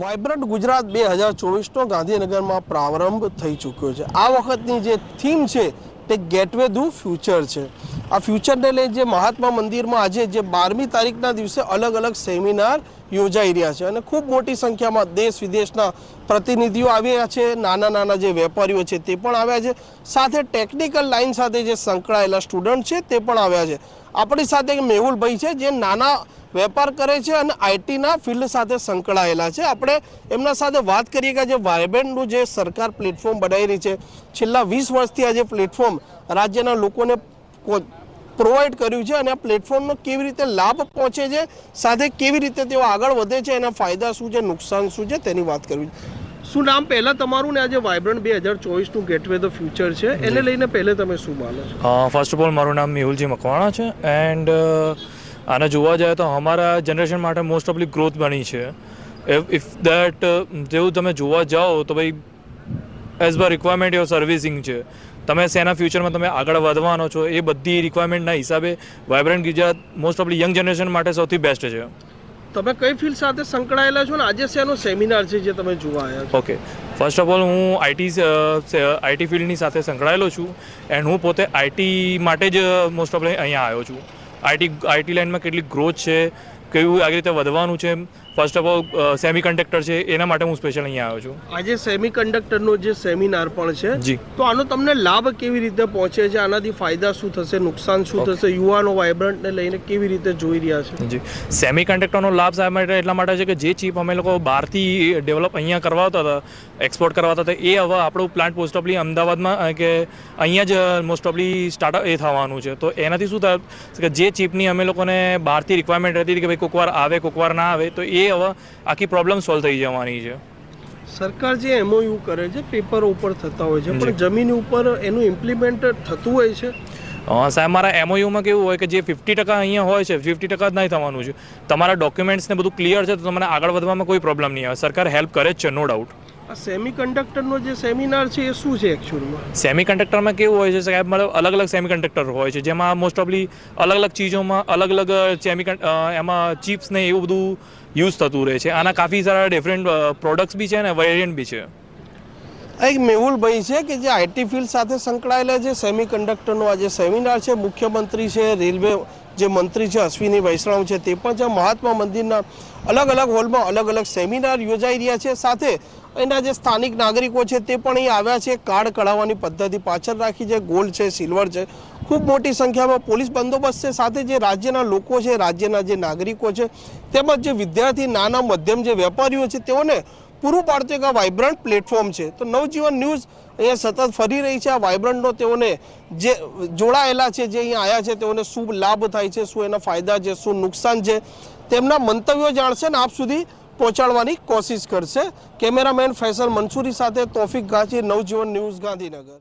Vibrant Gujarat બે હજાર ચોવીસનો ગાંધીનગરમાં પ્રારંભ થઈ ચૂક્યો છે. આ વખતની જે થીમ છે તે ગેટવે ધુ ફ્યુચર છે. આ ફ્યુચરને લઈ જે મહાત્મા મંદિરમાં આજે જે બારમી તારીખના દિવસે અલગ અલગ સેમિનાર યોજાઈ રહ્યા છે અને ખૂબ મોટી સંખ્યામાં દેશ વિદેશના પ્રતિનિધિઓ આવ્યા છે, નાના નાના જે વેપારીઓ છે તે પણ આવ્યા છે. સાથે ટેકનિકલ લાઈન સાથે જે સંકળાયેલા સ્ટુડન્ટ છે તે પણ આવ્યા છે. આપણી સાથે મેહુલભાઈ છે જે નાના વેપાર કરે છે અને આઈટીના ફિલ્ડ સાથે સંકળાયેલા છે. આપણે એમના સાથે વાત કરીએ કે જે વાયબ્રન્ટનું જે સરકાર પ્લેટફોર્મ બનાવી રહી છે છેલ્લા વીસ વર્ષથી આ જે પ્લેટફોર્મ રાજ્યના લોકોને પ્રોવાઈડ કર્યું છે અને આ પ્લેટફોર્મનો કેવી રીતે લાભ પહોંચે છે સાથે કેવી રીતે તેઓ આગળ વધે છે એના ફાયદા શું છે નુકસાન શું છે તેની વાત કરવી શું નામ પહેલાં તમારું ને આજે વાયબ્રન્ટ બે હજાર ચોવીસનું ગેટવે ધ ફ્યુચર છે? એને લઈને પહેલે તમે શું માનો છો? ફર્સ્ટ ઓફ ઓલ મારું નામ મેહુલજી મકવાણા છે એન્ડ આને જોવા જાય તો અમારા જનરેશન માટે મોસ્ટ ઓફલી ગ્રોથ બની છે. ઇફ દેટ જેવું તમે જોવા જાઓ તો ભાઈ as per requirement your servicing છે. તમે શેના ફ્યુચરમાં તમે આગળ વધવાનો છો એ બધી રિક્વાયરમેન્ટના હિસાબે વાયબ્રન્ટ ગુજરાત મોસ્ટ ઓફલી યંગ જનરેશન માટે સૌથી બેસ્ટ છે. તમે કઈ ફિલ્ડ સાથે સંકળાયેલા છો ને? આજે શેનો સેમિનાર છે જે તમે જોવા આવ્યા ઓકે ફર્સ્ટ ઓફ ઓલ હું આઈટી આઈટી ફિલ્ડની સાથે સંકળાયેલો છું. એન્ડ હું પોતે આઈટી માટે જ મોસ્ટ ઓફ અહીંયા આવ્યો છું. આઈટી આઈટી લાઇનમાં કેટલી ગ્રોથ છે? કેવું આવી રીતે વધવાનું છે? First of all semiconductor છે એના માટે હું સ્પેશિયલ અહીંયા આવ્યો છું. આજે સેમી કન્ડક્ટરનો જે સેમિનાર પણ છે જી. તો આનો તમને લાભ કેવી રીતે પહોંચે છે? આનાથી ફાયદા શું થશે? નુકસાન શું થશે? યુવાનો વાઇબ્રન્ટને લઈને કેવી રીતે જોઈ રહ્યા છે? જી. સેમી કન્ડક્ટરનો લાભ સાહેબ માટે એટલા માટે છે કે જે ચીપ અમે લોકો બહારથી ડેવલપ અહીંયા કરવાતા હતા એક્સપોર્ટ કરવાતા હતા એ હવે આપણું પ્લાન્ટ મોસ્ટ ઓફલી અમદાવાદમાં કે અહીંયા જ મોસ્ટ ઓફલી સ્ટાર્ટઅપ એ થવાનું છે. તો એનાથી શું થાય કે જે ચીપની અમે લોકોને બહારથી રિક્વાયરમેન્ટ રહેતી હતી કે ભાઈ કોકવાર આવે કોકવાર ના આવે તો એ હવે આખી પ્રોબ્લેમ સોલ્વ થઈ જવાની છે. સરકાર જે એમઓયુ કરે છે પેપર ઉપર થતા હોય છે પણ જમીન ઉપર એનું ઇમ્પ્લિમેન્ટ થતું હોય છે? સાહેબ મારા એમઓયુમાં કેવું હોય કે જે ફિફ્ટી ટકા અહીંયા હોય છે ફિફ્ટી ટકા જ નહીં થવાનું છે. તમારા ડોક્યુમેન્ટ્સને બધું ક્લિયર છે તો તમને આગળ વધવામાં કોઈ પ્રોબ્લેમ નહીં આવે. સરકાર હેલ્પ કરે જ છે નો ડાઉટ આ સેમી જે સેમિનાર છે એ શું છે એકચ્યુઅલમાં સેમિકન્ડક્ટરમાં કેવું હોય છે સાહેબ? મતલબ અલગ અલગ સેમિકન્ડક્ટર હોય છે જેમાં મોસ્ટ ઓફલી અલગ અલગ ચીજોમાં અલગ અલગ સેમી એમાં ચિપ્સ ને એવું બધું યુઝ થતું રહે છે. આના કાફી સારા ડિફરન્ટ પ્રોડક્ટ્સ બી છે અને વેરિયન્ટ બી છે. એક મેહુલભાઈ છે કે જે આઈટી ફિલ્ડ સાથે સંકળાયેલા છે. સેમિકન્ડક્ટરનો આ આજે સેમિનાર છે મુખ્યમંત્રી છે રેલવે જે મંત્રી છે અશ્વિની વૈષ્ણવ છે તે પણ છે. મહાત્મા મંદિરના અલગ અલગ હોલમાં અલગ અલગ સેમિનાર યોજાઈ રહ્યા છે. સાથે એના જે સ્થાનિક નાગરિકો છે તે પણ અહીં આવ્યા છે. કાર્ડ કઢાવવાની પદ્ધતિ પાછળ રાખી છે ગોલ્ડ છે, સિલ્વર છે, ખૂબ મોટી સંખ્યામાં પોલીસ બંદોબસ્ત છે. સાથે જે રાજ્યના લોકો છે, રાજ્યના જે નાગરિકો છે, તેમજ જે વિદ્યાર્થી નાના, મધ્યમ જે વેપારીઓ છે, તેઓને પૂરું પાડતું એક આ વાઇબ્રન્ટ પ્લેટફોર્મ છે. તો નવજીવન ન્યૂઝ અહીંયા સતત ફરી રહી છે. આ વાઇબ્રન્ટનો તેઓને જે જોડાયેલા છે, જે અહીંયા આવ્યા છે, તેઓને શું લાભ થાય છે, શું એના ફાયદા છે, શું નુકસાન છે, તેમના મંતવ્યો જાણશે ને આપ સુધી પહોંચાડવાની કોશિશ કરશે. કેમેરામેન ફૈસલ મંસૂરી સાથે તોફિક ગાંધી નવજીવન ન્યૂઝ ગાંધીનગર.